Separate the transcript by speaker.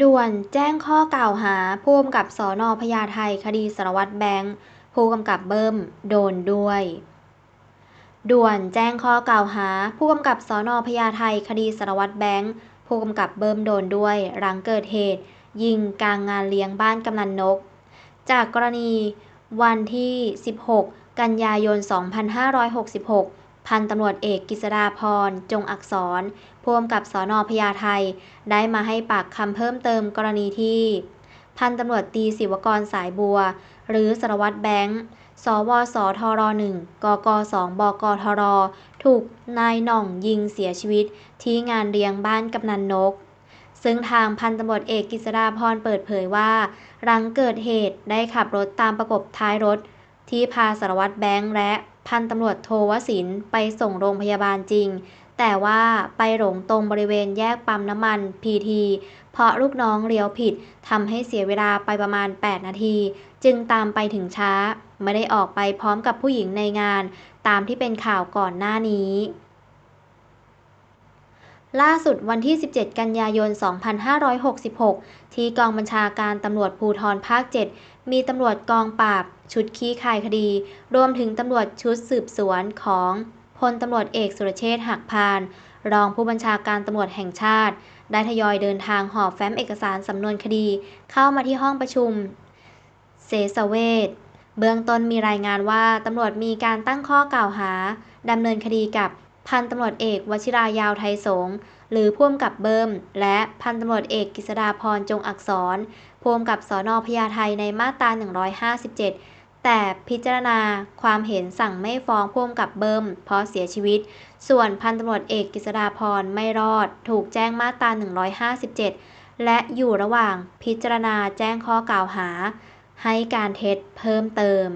Speaker 1: ด่วนแจ้งข้อกล่าวหาผู้กำกับสนพญาไทคดีสารวัตรแบงค์ผู้กำกับเบิ้มโดนด้วย ด่วนแจ้งข้อกล่าวหาผู้กำกับสนพญาไทคดีสารวัตรแบงค์ผู้กำกับเบิ้มโดนด้วย หลังเกิดเหตุ ยิงกลางงานเลี้ยงบ้านกำนันนก จากกรณีวันที่ 16 กันยายน 2566 พันตำรวจเอกกฤษดาพร จงอักษรผู้กำกับสนพญาไทได้มาให้ปากคำเพิ่มเติมกรณีที่ พันตำรวจตีศิวกรสายบัว หรือสารวัตรแบงค์สวสทร1กก2บกทร ถูกนายหน่องยิงเสียชีวิตที่งานเลี้ยงบ้านกำนันนก ซึ่งทางพันตำรวจเอกกฤษดาพรเปิดเผยว่า หลังเกิดเหตุได้ขับรถตามประกบท้ายรถ ที่พาสารวัตรแบงค์และ พันตำรวจโทวสินไปส่งโรงพยาบาลจริง แต่ว่าไปหลงตรงบริเวณแยกปั๊มน้ำมันพีทีเพราะลูกน้องเลี้ยวผิดทำให้เสียเวลาไปประมาณ 8 นาที จึงตามไปถึงช้า ไม่ได้ออกไปพร้อมกับผู้หญิงในงาน ตามที่เป็นข่าวก่อนหน้านี้ ล่าสุดวันที่ 17 กันยายน 2566 ที่กองบัญชาการตำรวจภูธรภาค 7 มีตำรวจกองปราบ ชุดขี้คายคดี รวมถึงตำรวจชุดสืบสวนของพลตำรวจเอกสุรเชษฐ์หักพาน รองผู้บัญชาการตำรวจแห่งชาติ ได้ทยอยเดินทางหอบแฟ้มเอกสารสำนวนคดี เข้ามาที่ห้องประชุมเสสเวชเบื้องต้นมีรายงานว่าตำรวจมีการตั้งข้อกล่าวหาดำเนินคดีกับ พันตำรวจเอกวชิรายาวไทยสงหรือพ่วงกับเบิ้ม และพันตำรวจเอกกฤษดาพรจงอักษรพ่วงกับสอนอพญาไทในมาตรา 157 แต่พิจารณาความเห็นสั่งไม่ฟ้องพ่วงกับเบิ้ม เพราะเสียชีวิต ส่วนพันตำรวจเอกกฤษดาพรไม่รอด ถูกแจ้งมาตรา 157 และอยู่ระหว่างพิจารณาแจ้งข้อกล่าวหา ให้การเท็จเพิ่มเติม